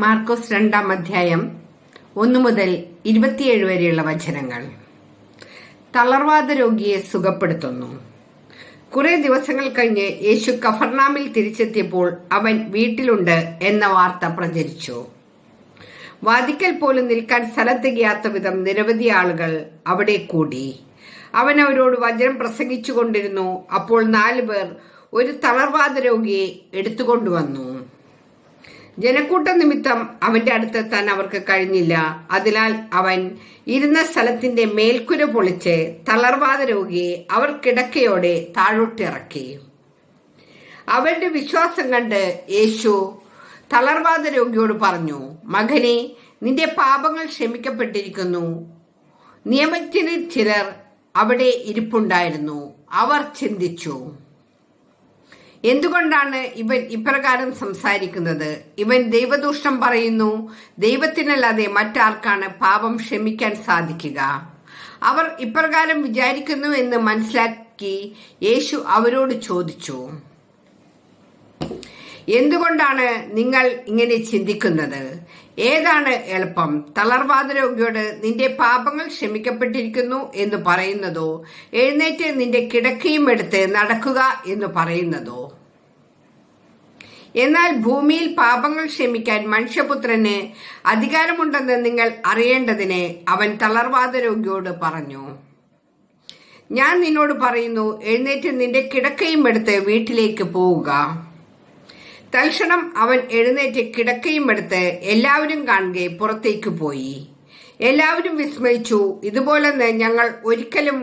മാർക്കോസ് രണ്ടാം അധ്യായം ഒന്നു മുതൽ ഇരുപത്തിയേഴ് വരെയുള്ള വചനങ്ങൾ. തളർവാദ രോഗിയെ സുഖപ്പെടുത്തുന്നു. കുറെ ദിവസങ്ങൾ കഴിഞ്ഞ് യേശു കഫർനാമിൽ തിരിച്ചെത്തിയപ്പോൾ അവൻ വീട്ടിലുണ്ട് എന്ന വാർത്ത പ്രചരിച്ചു. വാദിക്കൽ പോലും നിൽക്കാൻ സ്ഥലം തികയാത്ത വിധം നിരവധി ആളുകൾ അവിടെ കൂടി. അവൻ അവരോട് വചനം പ്രസംഗിച്ചുകൊണ്ടിരുന്നു. അപ്പോൾ നാലുപേർ ഒരു തളർവാദ രോഗിയെ എടുത്തുകൊണ്ടുവന്നു. ജനക്കൂട്ട നിമിത്തം അവന്റെ അടുത്തെത്താൻ അവർക്ക് കഴിഞ്ഞില്ല. അതിനാൽ അവൻ ഇരുന്ന സ്ഥലത്തിന്റെ മേൽക്കുര പൊളിച്ച് തളർവാദ രോഗിയെ അവർ കിടക്കയോടെ താഴോട്ടിറക്കി. അവരുടെ വിശ്വാസം കണ്ട് യേശു തളർവാദ രോഗിയോട് പറഞ്ഞു മകനെ നിന്റെ പാപങ്ങൾ ക്ഷമിക്കപ്പെട്ടിരിക്കുന്നു. നിയമജ്ഞരിൽ ചിലർ അവിടെ ഇരിപ്പുണ്ടായിരുന്നു. അവർ ചിന്തിച്ചു. എന്തുകൊണ്ടാണ് ഇവൻ ഇപ്രകാരം സംസാരിക്കുന്നത്? ഇവൻ ദൈവദൂഷണം പറയുന്നു ദൈവത്തിനല്ലാതെ മറ്റാർക്കാണ് പാപം ക്ഷമിക്കാൻ സാധിക്കുക. അവർ ഇപ്രകാരം വിചാരിക്കുന്നു എന്ന് മനസ്സിലാക്കി യേശു അവരോട് ചോദിച്ചു എന്തുകൊണ്ടാണ് നിങ്ങൾ ഇങ്ങനെ ചിന്തിക്കുന്നത്? ഏതാണ് എളുപ്പം? തളർവാദ രോഗിയോട് നിന്റെ പാപങ്ങൾ ക്ഷമിക്കപ്പെട്ടിരിക്കുന്നു എന്ന് പറയുന്നതോ? എഴുന്നേറ്റ് നിന്റെ കിടക്കയും എടുത്ത് നടക്കുക എന്ന് പറയുന്നതോ? എന്നാൽ ഭൂമിയിൽ പാപങ്ങൾ ക്ഷമിക്കാൻ മനുഷ്യപുത്രന് അധികാരമുണ്ടെന്ന് നിങ്ങൾ അറിയേണ്ടതിന് അവൻ തളർവാദ രോഗിയോട് പറഞ്ഞു. ഞാൻ നിന്നോട് പറയുന്നു എഴുന്നേറ്റ് നിന്റെ കിടക്കയും എടുത്ത് വീട്ടിലേക്ക് പോവുക. തൽക്ഷണം അവൻ എഴുന്നേറ്റ് കിടക്കയും എടുത്ത് എല്ലാവരും കാണുക പുറത്തേക്ക് പോയി. എല്ലാവരും വിസ്മയിച്ചു ഇതുപോലെ ഞങ്ങൾ ഒരിക്കലും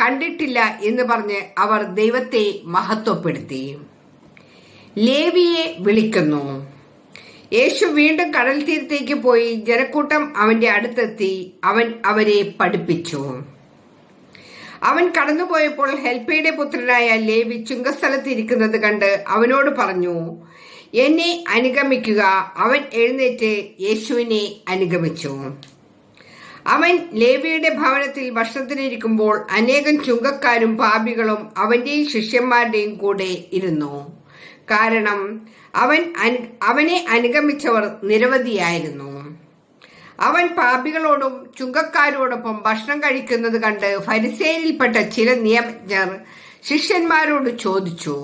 കണ്ടിട്ടില്ല എന്ന് പറഞ്ഞ് അവർ ദൈവത്തെ മഹത്വപ്പെടുത്തി. ലേവിയെ വിളിക്കുന്നു. യേശു വീണ്ടും കടൽ തീരത്തേക്ക് പോയി ജനക്കൂട്ടം അവന്റെ അടുത്തെത്തി. അവൻ അവരെ പഠിപ്പിച്ചു. അവൻ കടന്നുപോയപ്പോൾ ഹെൽപ്പയുടെ പുത്രനായ ലേവി ചുങ്കസ്ഥലത്ത് ഇരിക്കുന്നത് കണ്ട് അവനോട് പറഞ്ഞു എന്നെ അനുഗമിക്കുക. അവൻ എഴുന്നേറ്റ് യേശുവിനെ അനുഗമിച്ചു. അവൻ ലേവിയുടെ ഭവനത്തിൽ ഭക്ഷണത്തിനിരിക്കുമ്പോൾ അനേകം ചുങ്കക്കാരും പാപികളും അവന്റെയും ശിഷ്യന്മാരുടെയും കൂടെ ഇരുന്നു. കാരണം അവൻ അവനെ അനുഗമിച്ചവർ നിരവധിയായിരുന്നു. അവൻ പാപികളോടും ചുങ്കക്കാരോടൊപ്പം ഭക്ഷണം കഴിക്കുന്നത് കണ്ട് ഫരിസേനിൽപ്പെട്ട ചില നിയമജ്ഞർ ശിഷ്യന്മാരോട് ചോദിച്ചു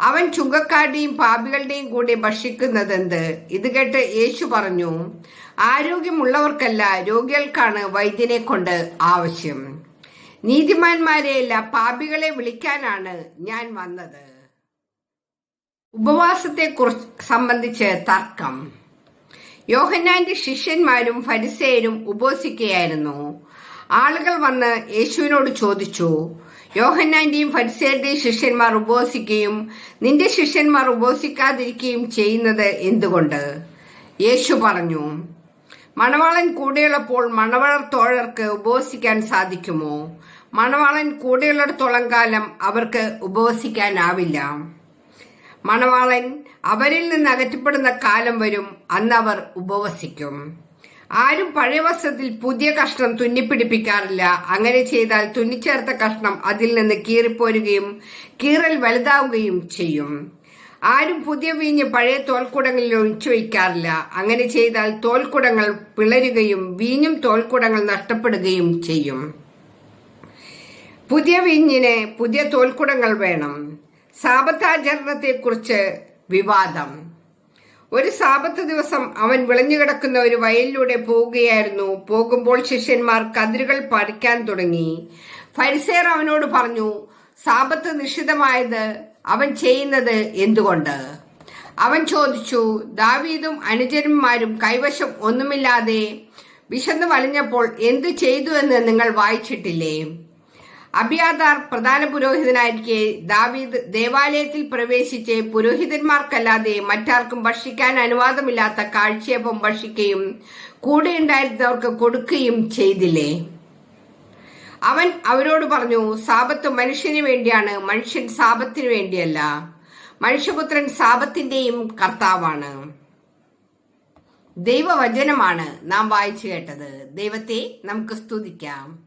അവൻ ചുങ്കക്കാരുടെയും പാപികളുടെയും കൂടെ ഭക്ഷിക്കുന്നതെന്ത്? ഇത് കേട്ട് യേശു പറഞ്ഞു ആരോഗ്യമുള്ളവർക്കല്ല രോഗികൾക്കാണ് വൈദ്യനെ കൊണ്ട് ആവശ്യം. നീതിമാന്മാരെയല്ല പാപികളെ വിളിക്കാനാണ് ഞാൻ വന്നത്. ഉപവാസത്തെ കുറിച്ച് സംബന്ധിച്ച് തർക്കം. യോഹന്നാന്റെ ശിഷ്യന്മാരും ഫരിസേരും ഉപവസിക്കുകയായിരുന്നു ആളുകൾ വന്ന് യേശുവിനോട് ചോദിച്ചു യോഹന്നാന്റെയും ഫരിസേരുടെയും ശിഷ്യന്മാർ ഉപവസിക്കുകയും നിന്റെ ശിഷ്യന്മാർ ഉപവസിക്കാതിരിക്കുകയും ചെയ്യുന്നത് എന്തുകൊണ്ട്? യേശു പറഞ്ഞു മണവാളൻ കൂടെയുള്ളപ്പോൾ മണവാളർ തോഴർക്ക് ഉപവസിക്കാൻ സാധിക്കുമോ? മണവാളൻ കൂടെയുള്ളിടത്തോളം കാലം അവർക്ക് ഉപവസിക്കാനാവില്ല. മണവാളൻ അവരിൽ നിന്ന് അകറ്റപ്പെടുന്ന കാലം വരും അന്നവർ ഉപവസിക്കും. ആരും പഴയ വസ്ത്രത്തിൽ പുതിയ കഷ്ണം തുന്നിപ്പിടിപ്പിക്കാറില്ല. അങ്ങനെ ചെയ്താൽ തുന്നിച്ചേർത്ത കഷ്ണം അതിൽ നിന്ന് കീറിപ്പോരുകയും കീറൽ വലുതാവുകയും ചെയ്യും. ആരും പുതിയ വീഞ്ഞ് പഴയ തോൽക്കുടങ്ങളിൽ ഒഴിച്ചു വയ്ക്കാറില്ല. അങ്ങനെ ചെയ്താൽ തോൽക്കുടങ്ങൾ പിളരുകയും വീഞ്ഞും തോൽക്കുടങ്ങൾ നഷ്ടപ്പെടുകയും ചെയ്യും. പുതിയ വീഞ്ഞിന് പുതിയ തോൽക്കുടങ്ങൾ വേണം. സാപത്താചരണത്തെക്കുറിച്ച് വിവാദം. ഒരു സാപത്ത് ദിവസം അവൻ വിളഞ്ഞുകിടക്കുന്ന ഒരു വയലിലൂടെ പോവുകയായിരുന്നു പോകുമ്പോൾ ശിഷ്യന്മാർ കതിരുകൾ പറിക്കാൻ തുടങ്ങി. ഫരിസേർ അവനോട് പറഞ്ഞു സാപത്ത് നിഷിദ്ധമായത് അവൻ ചെയ്യുന്നത് എന്തുകൊണ്ട്? അവൻ ചോദിച്ചു ദാവീദും അനുജന്മാരും കൈവശം ഒന്നുമില്ലാതെ വിശന്ന് വലഞ്ഞപ്പോൾ എന്ത് ചെയ്തു എന്ന് നിങ്ങൾ വായിച്ചിട്ടില്ലേ? അബിയാദാർ പ്രധാന പുരോഹിതനായിരിക്കെ ദാവീദ് ദേവാലയത്തിൽ പ്രവേശിച്ച് പുരോഹിതന്മാർക്കല്ലാതെ മറ്റാർക്കും ഭക്ഷിക്കാൻ അനുവാദമില്ലാത്ത കാഴ്ചയപ്പം ഭക്ഷിക്കുകയും കൂടെ ഉണ്ടായിരുന്നവർക്ക് കൊടുക്കുകയും ചെയ്തില്ലേ? അവൻ അവരോട് പറഞ്ഞു സാപത്ത് മനുഷ്യന് വേണ്ടിയാണ് മനുഷ്യൻ സാപത്തിന് വേണ്ടിയല്ല. മനുഷ്യപുത്രൻ സാപത്തിന്റെയും കർത്താവാണ്. ദൈവവചനമാണ് നാം വായിച്ചു കേട്ടത്. ദൈവത്തെ നമുക്ക് സ്തുതിക്കാം.